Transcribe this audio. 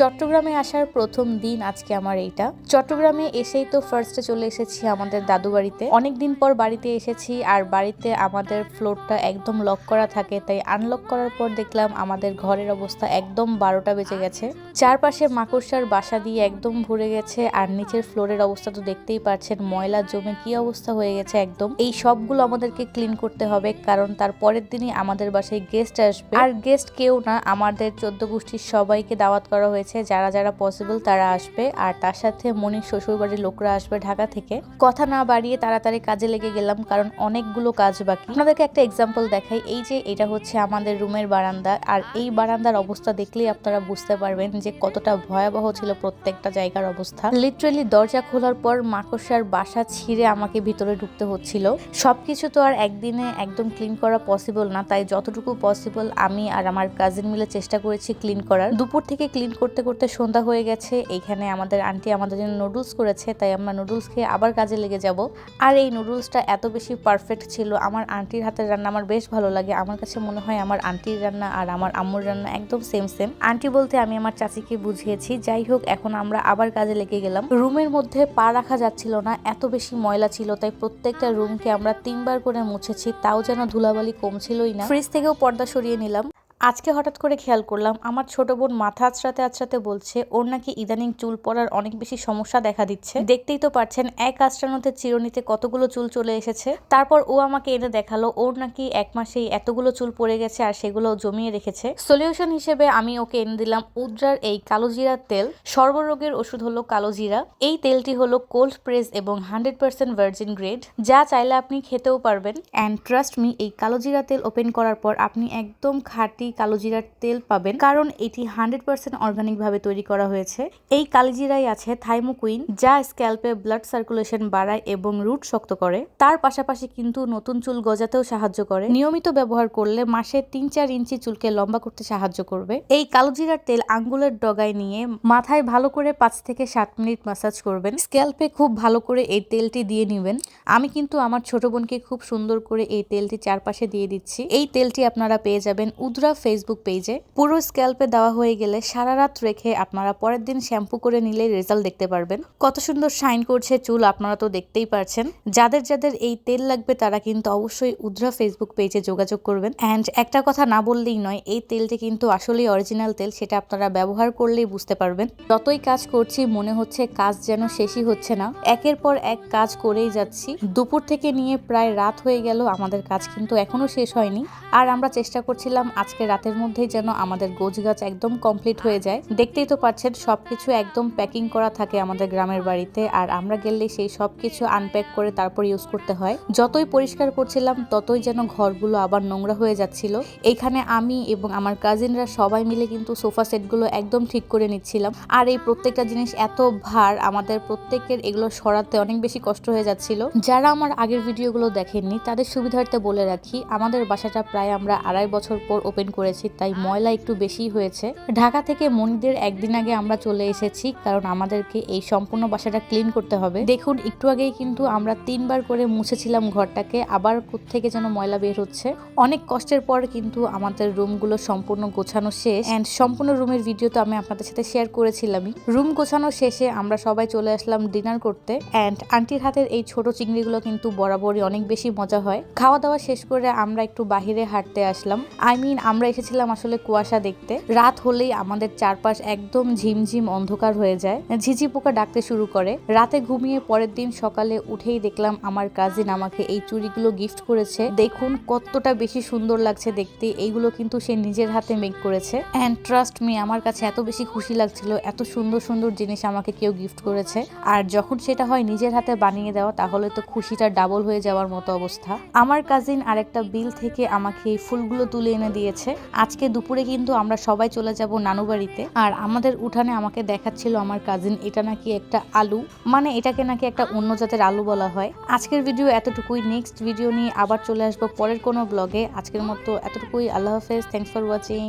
চট্টগ্রামে আসার প্রথম দিন আজকে আমার এইটা। চট্টগ্রামে এসেই তো ফার্স্টে চলে এসেছি আমাদের দাদু বাড়িতে। অনেক দিন পর বাড়িতে এসেছি আর বাড়িতে আমাদের ফ্লোরটা একদম লক করা থাকে, তাই আনলক করার পর দেখলাম আমাদের ঘরের অবস্থা একদম বারোটা বেজে গেছে। চারপাশে মাকড়সার বাসা দিয়ে একদম ভরে গেছে আর নিচের ফ্লোরের অবস্থা তো দেখতেই পাচ্ছেন, ময়লা জমে কি অবস্থা হয়ে গেছে একদম। এই সবগুলো আমাদেরকে ক্লিন করতে হবে কারণ তার পরের দিনই আমাদের বাসায় গেস্ট আসবে। আর গেস্ট কেউ না, আমাদের চোদ্দ গোষ্ঠীর সবাইকে দাওয়াত করা হয়েছে। যারা যারা পসিবল তারা আসবে। আর তার সাথে মনির শ্বশুরবাড়ির লোকরা আসবে ঢাকা থেকে। কথা না বাড়িয়ে তাড়াতাড়ি কাজে লেগে গেলাম, কারণ অনেকগুলো কাজ বাকি। আপনাদেরকে একটা এক্সাম্পল দেখাই। এই যে এটা হচ্ছে আমাদের রুমের বারান্দা। আর এই বারান্দার অবস্থা দেখলেই আপনারা বুঝতে পারবেন যে কতটা ভয়াবহ ছিল প্রত্যেকটা জায়গার অবস্থা। লিটারেলি দরজা খোলার পর মাকড়সার বাসা ছিঁড়ে আমাকে ভিতরে ঢুকতে হচ্ছিল। সবকিছু তো আর একদিনে একদম ক্লিন করা পসিবল না। তাই যতটুকু পসিবল আমি আর আমার কাজিন মিলে চেষ্টা করেছি ক্লিন করার। দুপুর থেকে ক্লিন করতে করতে করতে সন্ধ্যা হয়ে গেছে। এইখানে আমাদের আন্টি আমাদের জন্য নুডলস করেছে, তাই আমরা নুডলস খেয়ে আবার কাজে লেগে যাব। আর এই নুডলসটা এত বেশি পারফেক্ট ছিল। আমার আন্টির হাতের রান্না আমার বেশ ভালো লাগে। আমার কাছে মনে হয় আমার আন্টির রান্না আর আমার আম্মুর রান্না একদম সেম সেম আন্টি বলতে আমি আমার চাচিকে বুঝিয়েছি। যাই হোক, এখন আমরা আবার কাজে লেগে গেলাম। রুমের মধ্যে পা রাখা যাচ্ছিল না, এত বেশি ময়লা ছিল, তাই প্রত্যেকটা রুমকে আমরা তিনবার করে মুছেছি। তাও যেন ধুলাবালি কমছিলই না। ফ্রিজ থেকেও পর্দা সরিয়ে নিলাম। আজকে হঠাৎ করে খেয়াল করলাম, আমার ছোট বোন মাথা আছড়াতে আছড়াতে বলছে, ওর নাকি ইদানিং চুল পড়ার অনেক বেশি সমস্যা দেখা দিচ্ছে। দেখতেই তো পারছেন, এক আশ্রানোতে চিরনিতে কতগুলো চুল চলে এসেছে। তারপর ও আমাকে এনে দেখাল, ওর নাকি এক মাসেই এতগুলো চুল পড়ে গেছে আর সেগুলো জমিয়ে রেখেছে। সলিউশন হিসেবে আমি ওকে এনে দিলাম উদ্রার এই কালো জিরার তেল। সর্বরোগের ওষুধ হলো কালো জিরা। এই তেলটি হলো কোল্ড প্রেস এবং হান্ড্রেড পার্সেন্ট ভার্জিন গ্রেড। যা চাইলে আপনি খেতেও পারবেন। অ্যান্ড ট্রাস্ট মি এই কালো জিরা তেল ওপেন করার পর আপনি একদম খাঁটি কালো জিরার তেল পাবেন। কারণ এটি হান্ড্রেড পার্সেন্ট অর্গানিক ভাবে তৈরি করা হয়েছে। এই কালিজিরাই আছে থাইমোকুইন, যা স্ক্যাল্পে ব্লাড সার্কুলেশন বাড়ায় এবং রুট শক্ত করে। তার পাশাপাশি কিন্তু নতুন চুল গজাতেও সাহায্য করে। নিয়মিত ব্যবহার করলে মাসে তিন চার ইঞ্চি চুলকে লম্বা করতে সাহায্য করবে। এই কালোজিরার তেল আঙ্গুলের ডগায় নিয়ে মাথায় ভালো করে পাঁচ থেকে সাত মিনিট মাসাজ করবেন। স্ক্যাল্পে খুব ভালো করে এই তেলটি দিয়ে নেবেন। আমি কিন্তু আমার ছোট বোনকে খুব সুন্দর করে এই তেলটি চারপাশে দিয়ে দিচ্ছি। এই তেলটি আপনারা পেয়ে যাবেন উদ্রা ফেসবুক পেজে পুরো স্ক্যাল্পে দেওয়া হয়ে গেলে সারা রাত রেখে আপনারা পরের দিন শ্যাম্পু করে নিলেই রেজাল্ট দেখতে পারবেন। কত সুন্দর শাইন করছে চুল আপনারা তো দেখতেই পারছেন। যাদের যাদের এই তেল লাগবে তারা কিন্তু অবশ্যই উদ্রা ফেসবুক পেজে যোগাযোগ করবেন। অ্যান্ড একটা কথা না বললেই নয়, এই তেলটি কিন্তু আসলেই অরিজিনাল তেল, সেটা আপনারা ব্যবহার করলেই বুঝতে পারবেন। যতই কাজ করছি, মনে হচ্ছে কাজ যেন শেষই হচ্ছে না। একের পর এক কাজ করেই যাচ্ছি। দুপুর থেকে নিয়ে প্রায় রাত হয়ে গেল, আমাদের কাজ কিন্তু এখনও শেষ হয়নি। আর আমরা চেষ্টা করছিলাম আজকে রাতের মধ্যেই যেন আমাদের গোছ গাছ একদম কমপ্লিট হয়ে যায়। দেখতেই তো পাচ্ছেন, সবকিছু একদম প্যাকিং করা থাকে আমাদের গ্রামের বাড়িতে, আর আমরা গেলে সেই সব কিছু আনপ্যাক করে তারপর ইউজ করতে হয়। যতই পরিষ্কার করছিলাম, ততই যেন ঘরগুলো আবার নোংরা হয়ে যাচ্ছিল। এইখানে আমি এবং আমার কাজিনরা সবাই মিলে কিন্তু সোফা সেটগুলো একদম ঠিক করে নিচ্ছিলাম। আর এই প্রত্যেকটা জিনিস এত ভার, আমাদের প্রত্যেকের এগুলো সরাতে অনেক বেশি কষ্ট হয়ে যাচ্ছিল। যারা আমার আগের ভিডিওগুলো দেখেননি, তাদের সুবিধার্থে বলে রাখি, আমাদের বাসাটা প্রায় আমরা আড়াই বছর পর ওপেন করেছি তাই ময়লা একটু বেশি হয়েছে। ঢাকা থেকে মনিদের একদিন আগে আমরা চলে এসেছি কারণ আমাদেরকে এই সম্পূর্ণ বাসাটা ক্লিন করতে হবে। দেখুন একটু আগেই কিন্তু আমরা তিনবার করে মুছেছিলাম ঘরটাকে আবার থেকে যেন ময়লা বের হচ্ছে। অনেক কষ্টের পর কিন্তু আমাদের রুমগুলো সম্পূর্ণ গোছানো শেষ। অ্যান্ড সম্পূর্ণ রুমের ভিডিও তো আমি আপনাদের সাথে শেয়ার করেছিলামই। রুম গোছানো শেষে আমরা সবাই চলে আসলাম ডিনার করতে। অ্যান্ড আন্টির হাতের এই ছোট চিংড়িগুলো কিন্তু বরাবরই অনেক বেশি মজা হয়। খাওয়া দাওয়া শেষ করে আমরা একটু বাহিরে হাঁটতে আসলাম। আই মিন আমরা এসেছিলাম আসলে কুয়াশা দেখতে। রাত হলেই আমাদের চারপাশ একদম ঝিমঝিম অন্ধকার হয়ে যায়। ঝিঝি পোকা ডাকতে শুরু করে। রাতে ঘুমিয়ে পরের দিন সকালে উঠেই দেখলাম আমার কাজিন আমাকে এই চুড়িগুলো গিফট করেছে। দেখুন কতটা বেশি সুন্দর লাগছে দেখতে। এইগুলো কিন্তু সে নিজের হাতে মেক করেছে। অ্যান্ড ট্রাস্ট মি আমার কাছে এত বেশি খুশি লাগছিল। এত সুন্দর সুন্দর জিনিস আমাকে কেউ গিফট করেছে। আর যখন সেটা হয় নিজের হাতে বানিয়ে দেওয়া, তাহলে তো খুশিটা ডাবল হয়ে যাওয়ার মতো অবস্থা। আমার কাজিন আরেকটা বিল থেকে আমাকে এই ফুলগুলো তুলে এনে দিয়েছে। আজকে দুপুরে কিন্তু আমরা সবাই চলে যাব নানু বাড়িতে। আর আমাদের উঠানে আমাকে দেখাচ্ছিল আমার কাজিন এটা নাকি একটা আলু। মানে এটাকে নাকি একটা অন্য জাতের আলু বলা হয়। আজকের ভিডিও এতটুকুই। নেক্সট ভিডিও নিয়ে আবার চলে আসব পরের কোনো ব্লগে আজকের মতো এতটুকুই। আল্লাহ হাফেজ। Thanks for watching